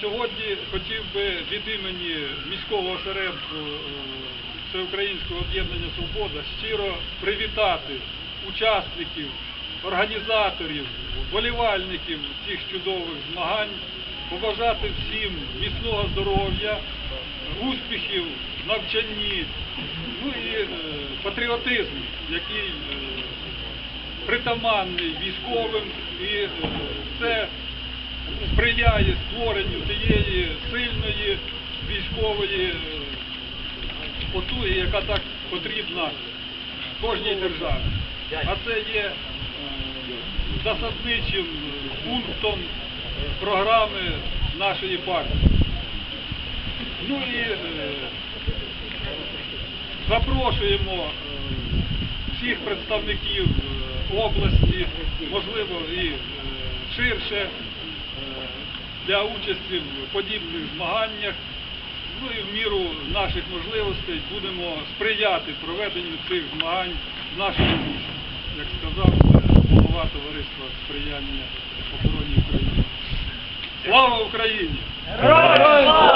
Сьогодні хотів би від імені міського осередку е, Всеукраїнського об'єднання Свобода щиро привітати учасників, організаторів, вболівальників цих чудових змагань, побажати всім міцного здоров'я, успіхів навчанні, ну і е, патріотизму, який е, притаманний військовим, і це сприяє створенню тієї сильної військової е, потуги, яка так потрібна кожній державі. А це є е, засадничим пунктом програми нашої партії. Ну і е, запрошуємо е, всіх представників е, області, можливо, і е, ширше е, для участі в подібних змаганнях. Ну і в міру наших можливостей будемо сприяти проведенню цих змагань в нашому місті, як сказав голова товариства сприяння охороні України. Слава Україні! Героям!